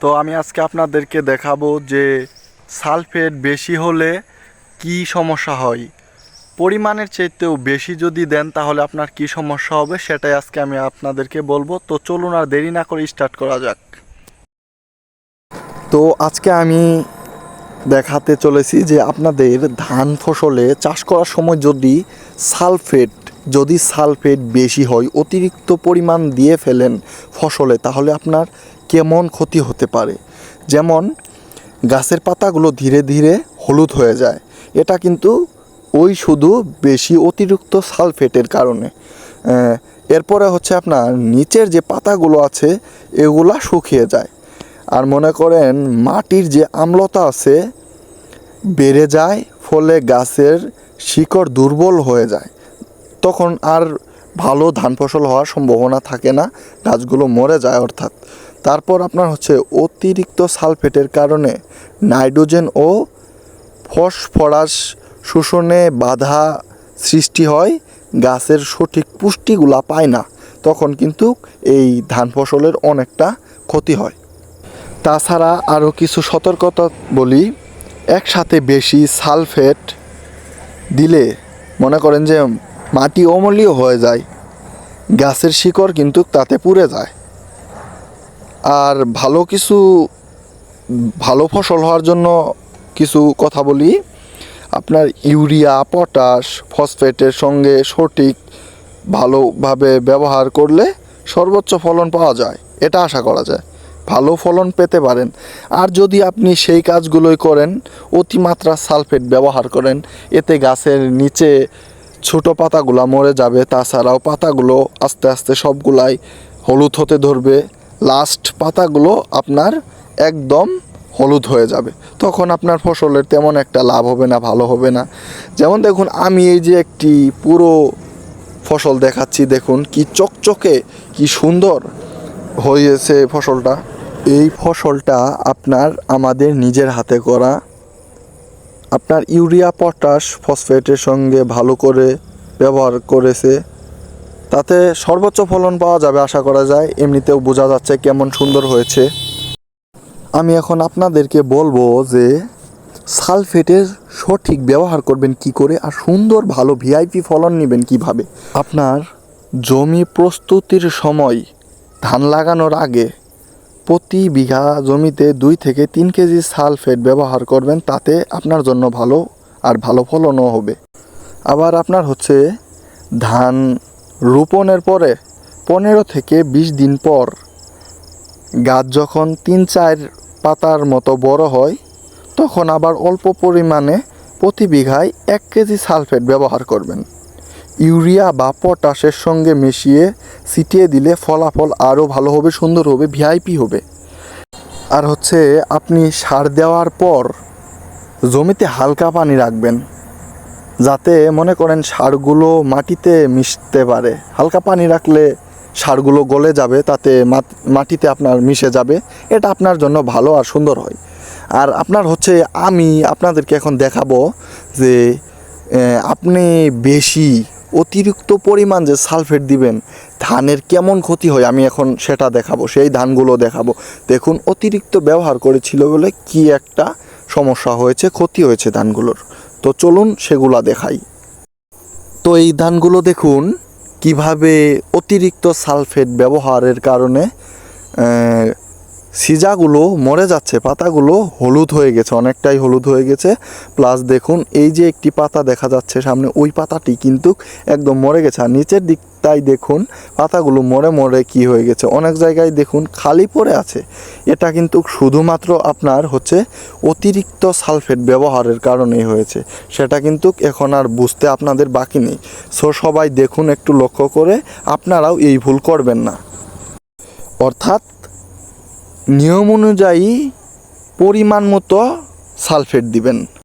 তো আমি আজকে আপনাদেরকে দেখাবো যে সালফেট বেশি হলে কি সমস্যা হয়। পরিমাণের চাইতেও বেশি যদি দেন তাহলে আপনার কি সমস্যা হবে সেটাই আজকে আমি আপনাদেরকে বলব। তো চলুন আর দেরি না করে স্টার্ট করা যাক। তো আজকে আমি দেখাতে চলেছি যে আপনাদের ধান ফসলে চাষ করার সময় যদি সালফেট যদি সালফেট বেশি হয়, অতিরিক্ত পরিমাণ দিয়ে ফেলেন ফসলে, তাহলে আপনার কেমন ক্ষতি হতে পারে। যেমন, গাছের পাতাগুলো ধীরে ধীরে হলুদ হয়ে যায়। এটা কিন্তু ওই শুধু বেশি অতিরিক্ত সালফেটের কারণে। এরপরে হচ্ছে আপনার নিচের যে পাতাগুলো আছে, এগুলা শুকিয়ে যায়। আর মনে করেন মাটির যে আম্লতা আছে, বেড়ে যায়, ফলে গাছের শিকড় দুর্বল হয়ে যায়। তখন আর ভালো ধান ফসল হওয়ার সম্ভাবনা থাকে না, গাছগুলো মরে যায় অর্থাৎ। তারপর আপনার হচ্ছে অতিরিক্ত সালফেটের কারণে নাইট্রোজেন ও ফসফরাস শোষণে বাধা সৃষ্টি হয়, গাছের সঠিক পুষ্টিগুলা পায় না, তখন কিন্তু এই ধান ফসলের অনেকটা ক্ষতি হয়। তাছাড়া আরও কিছু সতর্কতা বলি, একসাথে বেশি সালফেট দিলে মনে করেন যে মাটি অমলীয় হয়ে যায়, গাছের শিকড় কিন্তু তাতে পুড়ে যায়। আর ভালো কিছু, ভালো ফসল হওয়ার জন্য কিছু কথা বলি। আপনার ইউরিয়া, পটাশ, ফসফেটের সঙ্গে সঠিক, ভালোভাবে ব্যবহার করলে সর্বোচ্চ ফলন পাওয়া যায়। এটা আশা করা যায়। ভালো ফলন পেতে পারেন। আর যদি আপনি সেই কাজগুলোই করেন, অতিমাত্রা সালফেট ব্যবহার করেন, এতে গাছের নিচে ছোট পাতাগুলো মরে যাবে, তাছাড়াও পাতাগুলো আস্তে আস্তে সবগুলাই হলুদ হতে ধরবে। লাস্ট পাতাগুলো আপনার একদম হলুদ হয়ে যাবে। তখন আপনার ফসলের তেমন একটা লাভ হবে না, ভালো হবে না। যেমন দেখুন, আমি এই যে একটি পুরো ফসল দেখাচ্ছি, দেখুন কি চকচকে, কি সুন্দর হয়েছে ফসলটা। এই ফসলটা আপনার আমাদের নিজের হাতে করা। আপনার ইউরিয়া, পটাশ, ফসফেটের সঙ্গে ভালো করে ব্যবহার করেছে। তাতে সর্বোচ্চ ফলন পাওয়া যাবে আশা করা যায়। এমনিতেও বোঝা যাচ্ছে কেমন সুন্দর হয়েছে। আমি এখন আপনাদেরকে বলব যে সালফেটের সঠিক ব্যবহার করবেন কি করে আর সুন্দর ভালো ভিআইপি ফলন নেবেন কীভাবে। আপনার জমি প্রস্তুতির সময় ধান লাগানোর আগে প্রতি বিঘা জমিতে দুই থেকে তিন কেজি সালফেট ব্যবহার করবেন, তাতে আপনার জন্য ভালো আর ভালো ফলনও হবে। আবার আপনার হচ্ছে ধান রোপণের পরে পনেরো থেকে বিশ দিন পর গাছ যখন তিন চার পাতার মতো বড় হয়, তখন আবার অল্প পরিমাণে প্রতি বিঘায় এক কেজি সালফেট ব্যবহার করবেন। ইউরিয়া বা পটাশের সঙ্গে মিশিয়ে ছিটিয়ে দিলে ফলাফল আরও ভালো হবে, সুন্দর হবে, ভিআইপি হবে। আর হচ্ছে আপনি সার দেওয়ার পর জমিতে হালকা পানি রাখবেন। যাতে মনে করেন সারগুলো মাটিতে মিশতে পারে। হালকা পানি রাখলে সারগুলো গলে যাবে, তাতে মাটিতে আপনার মিশে যাবে। এটা আপনার জন্য ভালো আর সুন্দর হয়। আর আপনার হচ্ছে আমি আপনাদেরকে এখন দেখাবো যে আপনি বেশি অতিরিক্ত পরিমাণ যে সালফেট দিবেন, ধানের কেমন ক্ষতি হয় আমি এখন সেটা দেখাবো, সেই ধানগুলো দেখাবো। দেখুন, অতিরিক্ত ব্যবহার করেছিল বলে কি একটা সমস্যা হয়েছে, ক্ষতি হয়েছে ধানগুলোর। তো চলুন সেগুলা দেখাই। তো এই ধানগুলো দেখুন কীভাবে অতিরিক্ত সালফেট ব্যবহারের কারণে সিজাগুলো মরে যাচ্ছে, পাতাগুলো হলুদ হয়ে গেছে, অনেকটাই হলুদ হয়ে গেছে। প্লাস দেখুন, এই যে একটি পাতা দেখা যাচ্ছে সামনে, ওই পাতাটি কিন্তু একদম মরে গেছে। আর নিচের দিকটাই দেখুন, পাতাগুলো মরে মরে কি হয়ে গেছে। অনেক জায়গায় দেখুন, খালি পড়ে আছে। এটা কিন্তু শুধুমাত্র আপনার হচ্ছে অতিরিক্ত সালফেট ব্যবহারের কারণেই হয়েছে। সেটা কিন্তু এখন আর বুঝতে আপনাদের বাকি নেই। সো সবাই দেখুন একটু লক্ষ্য করে, আপনারাও এই ভুল করবেন না। অর্থাৎ নিয়ম অনুযায়ী পরিমাণ মতো সালফেট দিবেন।